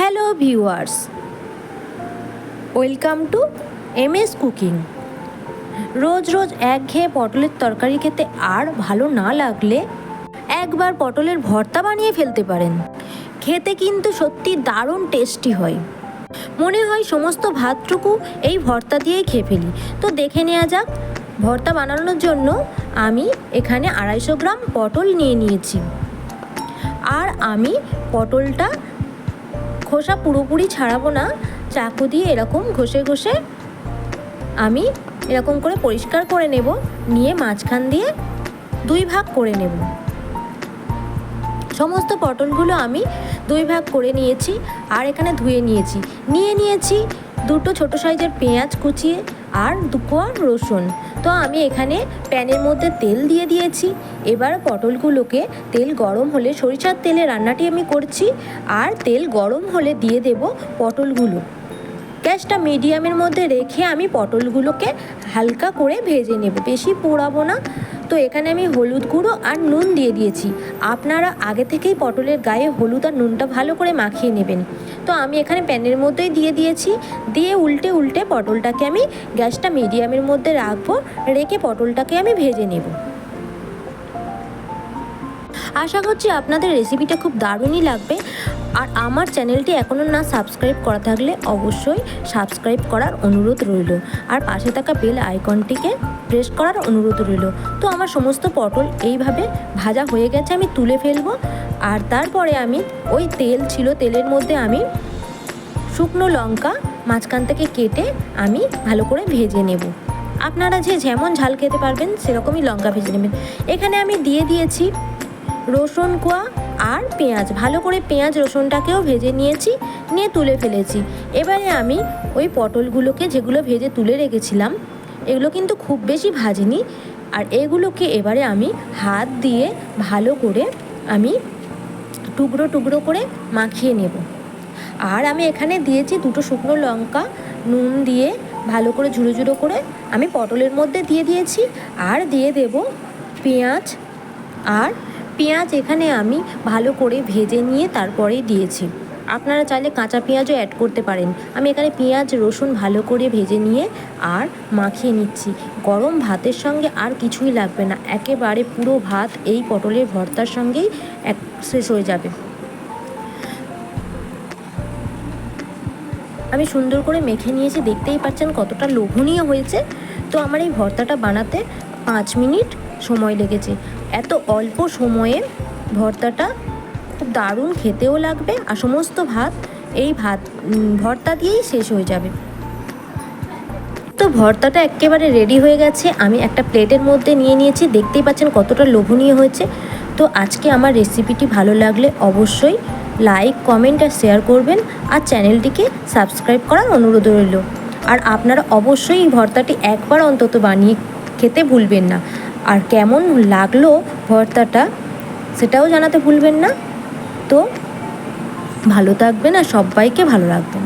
Hello viewers welcome to M S cooking রোজ রোজ একঘেয়ে পটলের তরকারি খেতে আর ভালো না লাগলে একবার পটলের ভর্তা বানিয়ে ফেলতে পারেন। খেতে কিন্তু সত্যি দারুণ টেস্টি হয়। মনে হয় সমস্ত ভাতটুকু এই ভর্তা দিয়েই খেয়ে ফেলি। তো দেখে নেওয়া যাক, ভর্তা বানানোর জন্য আমি এখানে আড়াইশো গ্রাম পটল নিয়ে নিয়েছি। আর আমি পটলটা খোসা পুরোপুরি ছাড়াবো না। চাকু দিয়ে এরকম ঘষে ঘষে আমি এরকম করে পরিষ্কার করে নেব। নিয়ে মাঝখান দিয়ে দুই ভাগ করে নেব। সমস্ত পটলগুলো আমি দুই ভাগ করে নিয়েছি আর এখানে ধুয়ে নিয়েছি। নিয়ে নিয়েছি দুটো ছোট সাইজের পেঁয়াজ কুচিয়ে আর দু কোয়া রসুন। তো আমি এখানে প্যানের মধ্যে তেল দিয়ে দিয়েছি। এবার পটলগুলোকে তেল গরম হলে সরিষার তেলে রান্নাটি আমি করছি আর তেল গরম হলে দিয়ে দেব পটলগুলো। গ্যাসটা মিডিয়ামের মধ্যে রেখে আমি পটলগুলোকে হালকা করে ভেজে নেব। বেশি পোড়াবো না। তো এখানে আমি হলুদ গুঁড়ো আর নুন দিয়ে দিয়েছি। আপনারা আগে থেকেই পটলের গায়ে হলুদ আর নুনটা ভালো করে মাখিয়ে নেবেন। তো আমি এখানে প্যানের মধ্যেই দিয়ে দিয়েছি। দিয়ে উল্টে উল্টে পটলটাকে আমি গ্যাসটা মিডিয়ামের মধ্যে রাখব। রেখে পটলটাকে আমি ভেজে নেব। আশা করছি আপনাদের রেসিপিটা খুব দারুণই লাগবে। আর আমার চ্যানেলটি এখনও না সাবস্ক্রাইব করা থাকলে অবশ্যই সাবস্ক্রাইব করার অনুরোধ রইল। আর পাশে থাকা বেল আইকনটিকে প্রেস করার অনুরোধ রইল। তো আমার সমস্ত পটল এইভাবে ভাজা হয়ে গেছে আমি তুলে ফেলব। আর তারপরে আমি ওই তেল ছিল তেলের মধ্যে আমি শুকনো লঙ্কা মাঝখান থেকে কেটে আমি ভালো করে ভেজে নেব। আপনারা যে যেমন ঝাল খেতে পারবেন সেরকমই লঙ্কা ভেজে নেবেন। এখানে আমি দিয়ে দিয়েছি রসুন কোয়া আর পেঁয়াজ। ভালো করে পেঁয়াজ রসুনটাকেও ভেজে নিয়েছি, নিয়ে তুলে ফেলেছি। এবারে আমি ওই পটলগুলোকে যেগুলো ভেজে তুলে রেখেছিলাম, এগুলো কিন্তু খুব বেশি ভাজিনি। আর এগুলোকে এবারে আমি হাত দিয়ে ভালো করে আমি টুকরো টুকরো করে মাখিয়ে নেব। আর আমি এখানে দিয়েছি দুটো শুকনো লঙ্কা, নুন দিয়ে ভালো করে ঝুড়ো ঝুড়ো করে আমি পটলের মধ্যে দিয়ে দিয়েছি। আর দিয়ে দেব পেঁয়াজ আর পেঁয়াজ এখানে আমি ভালো করে ভেজে নিয়ে তারপরেই দিয়েছি। আপনারা চাইলে কাঁচা পেঁয়াজও অ্যাড করতে পারেন। আমি এখানে পেঁয়াজ, রসুন ভালো করে ভেজে নিয়ে আর মাখিয়ে নিচ্ছি। গরম ভাতের সঙ্গে আর কিছুই লাগবে না। একেবারে পুরো ভাত এই পটলের ভর্তার সঙ্গেই এক শেষ হয়ে যাবে। আমি সুন্দর করে মেখে নিয়েছি। দেখতেই পাচ্ছেন কতটা লোভনীয় হয়েছে। তো আমার এই ভর্তাটা বানাতে পাঁচ মিনিট সময় লেগেছে। এত অল্প সময়ে ভর্তাটা খুব দারুণ খেতেও লাগবে আর সমস্ত ভাত, এই ভাত ভর্তা দিয়েই শেষ হয়ে যাবে। তো ভর্তাটা একেবারে রেডি হয়ে গেছে। আমি একটা প্লেটের মধ্যে নিয়ে নিয়েছি। দেখতেই পাচ্ছেন কতটা লোভনীয় হয়েছে। তো আজকে আমার রেসিপিটি ভালো লাগলে অবশ্যই লাইক কমেন্ট আর শেয়ার করবেন আর চ্যানেলটিকে সাবস্ক্রাইব করার অনুরোধ রইল। আর আপনারা অবশ্যই এই ভর্তাটি একবার অন্তত বানিয়ে খেতে ভুলবেন না। আর কেমন লাগল ভর্তাটা সেটাও জানাতে ভুলবেন না। তো ভালো থাকবেন আর সবাইকে ভালো রাখবেন।